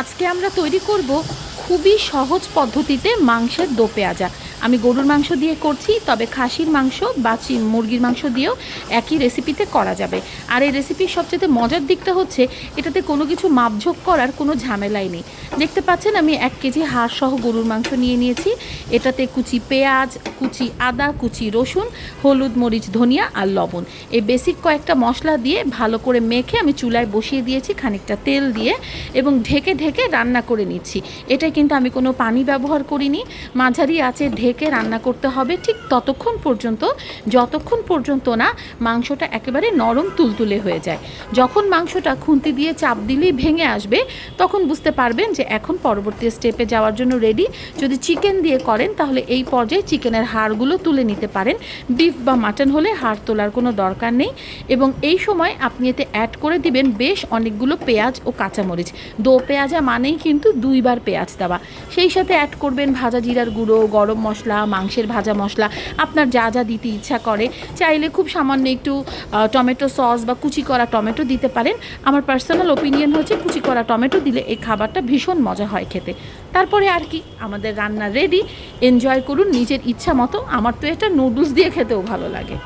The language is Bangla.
আজকে আমরা তৈরি করব খুবই সহজ পদ্ধতিতে মাংসের দো পেঁয়াজা। আমি গরুর মাংস দিয়ে করছি, তবে খাসির মাংস বা মুরগির মাংস দিয়েও একই রেসিপিতে করা যাবে। আর এই রেসিপির সবচেয়ে মজার দিকটা হচ্ছে, এটাতে কোনো কিছু মাপঝোক করার কোনো ঝামেলাই নেই। দেখতে পাচ্ছেন আমি এক কেজি হাড় সহ গরুর মাংস নিয়ে নিয়েছি। এটাতে কুচি পেঁয়াজ, কুচি আদা, কুচি রসুন, হলুদ, মরিচ, ধনিয়া আর লবণ। এই বেসিক কয়েকটা মশলা দিয়ে ভালো করে মেখে আমি চুলায় বসিয়ে দিয়েছি খানিকটা তেল দিয়ে এবং ঢেকে ঢেকে রান্না করে নিচ্ছি। এটাই কিন্তু আমি কোনো পানি ব্যবহার করিনি। মাঝারি আছে ঢেকে রান্না করতে হবে ঠিক ততক্ষণ পর্যন্ত, যতক্ষণ পর্যন্ত না মাংসটা একেবারে নরম তুলতুলে হয়ে যায়। যখন মাংসটা খুন্তি দিয়ে চাপ দিলেই ভেঙে আসবে, তখন বুঝতে পারবেন যে এখন পরবর্তী স্টেপে যাওয়ার জন্য রেডি যদি চিকেন দিয়ে করেন, তাহলে এই পর্যায়ে চিকেনের হাড়গুলো তুলে নিতে পারেন। বিফ বা মাটন হলে হাড় তোলার কোনো দরকার নেই। এবং এই সময় আপনি এতে অ্যাড করে দিবেন বেশ অনেকগুলো পেঁয়াজ ও কাঁচামরিচ। দো পেঁয়াজা মানেই কিন্তু দুইবার পেঁয়াজ দেওয়া। সেই সাথে অ্যাড করবেন ভাজা জিরার গুঁড়ো, গরম মশলা মাংসের ভাজা মশলা, আপনার যা যা দিতে ইচ্ছা করে। চাইলে খুব সামান্য একটু টমেটো সস বা কুচি করা টমেটো দিতে পারেন। আমার পার্সোনাল ওপিনিয়ন হচ্ছে কুচি করা টমেটো দিলে এই খাবারটা ভীষণ মজা হয় খেতে। তারপরে আর কি, আমাদের রান্না রেডি এনজয় করুন নিজের ইচ্ছা মতো। আমার তো এটা নুডলস দিয়ে খেতেও ভালো লাগে।